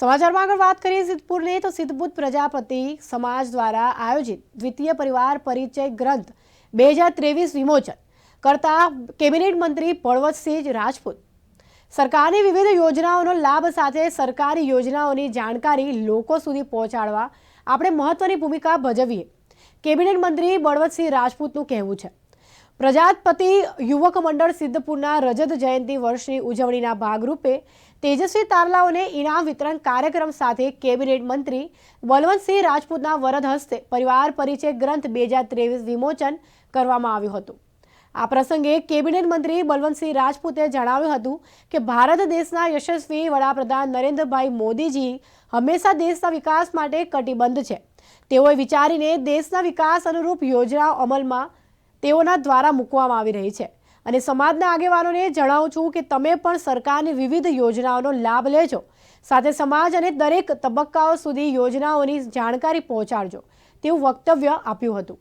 સમાચારમાં આગળ વાત કરીએ સિદ્ધપુરની, તો સિદ્ધપુર પ્રજાપતિ સમાજ દ્વારા આયોજિત દ્વિતીય પરિવાર પરિચય ગ્રંથ બે હજાર ત્રેવીસ વિમોચન કરતા કેબિનેટ મંત્રી પળવતસિંહ રાજપૂત. સરકારની વિવિધ યોજનાઓનો લાભ સાથે સરકારી યોજનાઓની જાણકારી લોકો સુધી પહોંચાડવા આપણે મહત્વની ભૂમિકા ભજવીએ. કેબિનેટ મંત્રી બળવતસિંહ રાજપૂતનું કહેવું છે. પ્રજાપતિ યુવક મંડળ સિદ્ધપુરના રજત જયંતિ વર્ષની ઉજવણીના ભાગરૂપે તેજસ્વી તારલાઓને ઇનામ વિતરણ કાર્યક્રમ સાથે કેબિનેટ મંત્રી બલવંતસિંહ રાજપૂતના વરદ હસ્તે પરિવાર પરિચય ગ્રંથ બે હજાર ત્રેવીસ વિમોચન કરવામાં આવ્યું હતું. આ પ્રસંગે કેબિનેટ મંત્રી બલવંતસિંહ રાજપૂતે જણાવ્યું હતું કે ભારત દેશના યશસ્વી વડાપ્રધાન નરેન્દ્રભાઈ મોદીજી હંમેશા દેશના વિકાસ માટે કટિબદ્ધ છે. તેઓએ વિચારીને દેશના વિકાસ અનુરૂપ યોજનાઓ અમલમાં તેઓના દ્વારા મૂકવામાં આવી રહી છે. અને સમાજના આગેવાનોને જણાવું છું કે તમે પણ સરકારની વિવિધ યોજનાઓનો લાભ લેજો. સાથે સમાજ અને દરેક તબક્કાઓ સુધી યોજનાઓની જાણકારી પહોંચાડજો. તેવું વક્તવ્ય આપ્યું હતું.